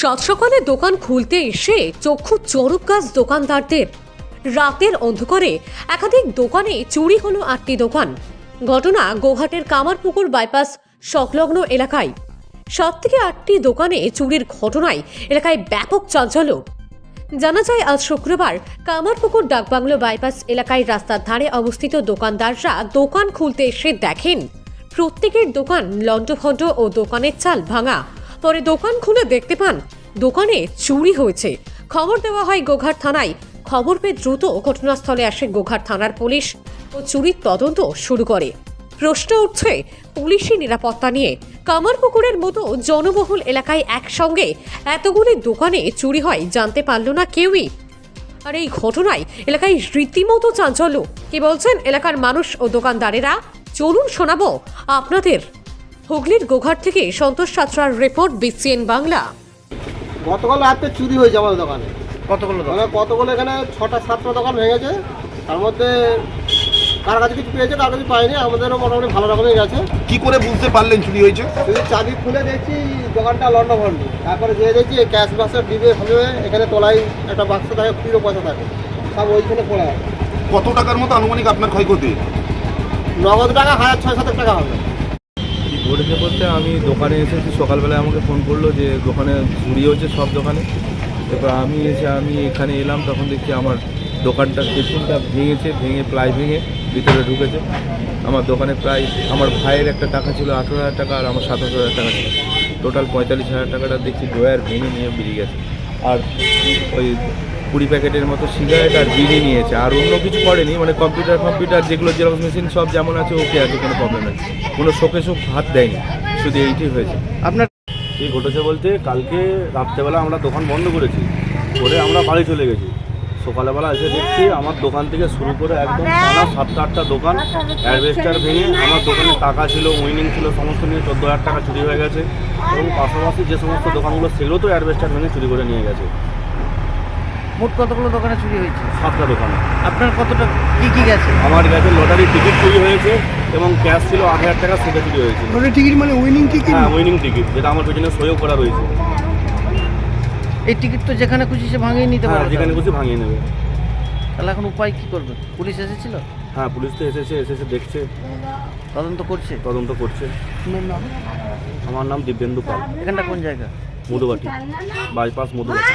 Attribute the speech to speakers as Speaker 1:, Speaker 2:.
Speaker 1: সাত সকালে দোকান খুলতে এসে চক্ষু চরক গাছ দোকানদারদের। রাতের অন্ধকারে একাধিক দোকানে চুরি হলো আটটি দোকান। ঘটনা গোহাটের কামারপুকুর বাইপাস সংলগ্ন এলাকায়। সাত থেকে আটটি দোকানে চুরির ঘটনায় এলাকায় ব্যাপক চাঞ্চল্য। জানা যায়, আজ শুক্রবার কামারপুকুর ডাকবাংলো বাইপাস এলাকায় রাস্তার ধারে অবস্থিত দোকানদাররা দোকান খুলতে এসে দেখেন, প্রত্যেকের দোকান লণ্ডভণ্ড ও দোকানের চাল ভাঙা। পরে দোকান খুলে দেখতে পান, দোকানে চুরি হয়েছে। খবর দেওয়া হয় গোঘাট থানায়। খবর পেয়ে দ্রুত ঘটনাস্থলে আসে গোঘাট থানার পুলিশ ও চুরির তদন্ত শুরু করে। প্রশ্ন উঠছে, পুলিশি নিরাপত্তা নিয়ে কামারপুকুরের মতো জনবহুল এলাকায় একসঙ্গে এতগুলি দোকানে চুরি হয়, জানতে পারল না কেউই। আর এই ঘটনায় এলাকায় রীতিমতো চাঞ্চল্য। কি বলছেন এলাকার মানুষ ও দোকানদারেরা? চলুন শোনাবো আপনাদের। হুগলির গোঘাট থেকে সন্তোষ সাঁতরার রিপোর্ট বিসিএন বাংলা।
Speaker 2: গতকাল রাতে চুরি হয়েছে আমাদের দোকানে।
Speaker 3: কতগুলো দোকান?
Speaker 2: মানে কতগুলো এখানে ছটা সাতটা দোকান ভেঙেছে তার মধ্যে কার কাছে কিছু পেয়েছে কার কাছে পাইনি আমাদেরও মোটামুটি ভালো রকমই গেছে।
Speaker 4: কি করে বুঝতে পারলেন চুরি হয়েছে?
Speaker 2: যদি চাবি খুলে দেখছি দোকানটা লন্ড ভন্ড তারপরে যেয়ে দেখছি ক্যাশ বাক্সের ডিবে ফেলে এখানে তোলাই একটা বাক্স থাকে পুরো পয়সা থাকে। সব ওইখানে পড়ে
Speaker 4: কত টাকার মতো আনুমানিক আপনার ক্ষয়ক্ষতি?
Speaker 2: নগদ টাকা হাজার ছয় সাত টাকা হবে।
Speaker 3: ঘটেছে বলতে আমি দোকানে এসেছি, সকালবেলায় আমাকে ফোন করল যে দোকানে চুরি হচ্ছে সব দোকানে। এবার আমি এসে আমি এখানে এলাম, তখন দেখছি আমার দোকানটার পেছনটা ভেঙেছে, ভেঙে প্লাই ভেঙে ভিতরে ঢুকেছে। আমার দোকানে প্রায় আমার ভাইয়ের একটা টাকা ছিল আঠেরো হাজার টাকা আর আমার সাতাশ হাজার টাকা ছিল। টোটাল পঁয়তাল্লিশ হাজার টাকাটা দেখছি ড্রয়ার ভেঙে নিয়ে বেরিয়ে গেছে। আর ওই কুড়ি প্যাকেটের মতো সিগারেট আর বিড়ি নিয়েছে। আর অন্য কিছু করেনি মানে কম্পিউটার কম্পিউটার যেগুলো জেরক্স মেশিন সব যেমন আছে ওকে আছে কোনো প্রবলেম নেই। কোনো শোকে শোক হাত দেয়নি শুধু এইটাই হয়েছে।
Speaker 5: আপনার কি ঘটেছে বলতে কালকে রাত্রেবেলা আমরা দোকান বন্ধ করেছি করে আমরা বাড়ি চলে গেছি। সকালবেলা এসে দেখছি আমার দোকান থেকে শুরু করে একদম টানা সাতটা আটটা দোকান অ্যাডভেস্টার ভেঙে আমার দোকানে টাকা ছিল উইনিং ছিল সমস্ত নিয়ে চোদ্দ হাজার টাকা চুরি হয়ে গেছে। এবং পাশাপাশি যে সমস্ত দোকানগুলো সেগুলো তো অ্যাডভেস্টার ভেঙে চুরি করে নিয়ে গেছে।
Speaker 6: মোট কতগুলো দোকানে চুরি হয়েছে?
Speaker 5: সাতটা দোকানে।
Speaker 6: আপনার কতটা কি কি গেছে?
Speaker 5: আমার কাছে লটারির টিকিট চুরি হয়েছে এবং ক্যাশ ছিল আট হাজার টাকা সেটা চুরি হয়েছে।
Speaker 2: লটারি টিকিট মানে উইনিং টিকিট
Speaker 5: হ্যাঁ উইনিং টিকিট যেটা আমার পেছনে সইও করা রয়েছে।
Speaker 6: এই টিকিট তো যেখানে খুশি সে ভাঙিয়ে নিতে
Speaker 5: হ্যাঁ
Speaker 6: পারবে
Speaker 5: যেখানে। খুশি ভাঙিয়ে নেবে।
Speaker 6: তাহলে এখন উপায় কি করবে? পুলিশ এসেছিল?
Speaker 5: হ্যাঁ পুলিশ তো এসেছে এসেছে দেখছে।
Speaker 6: তদন্ত করছে?
Speaker 5: তদন্ত করছে। আমার নাম দিব্যেন্দু পাল।
Speaker 6: এখানটা কোন জায়গা?
Speaker 5: মধুবাটি। বাইপাস মধুবাটি।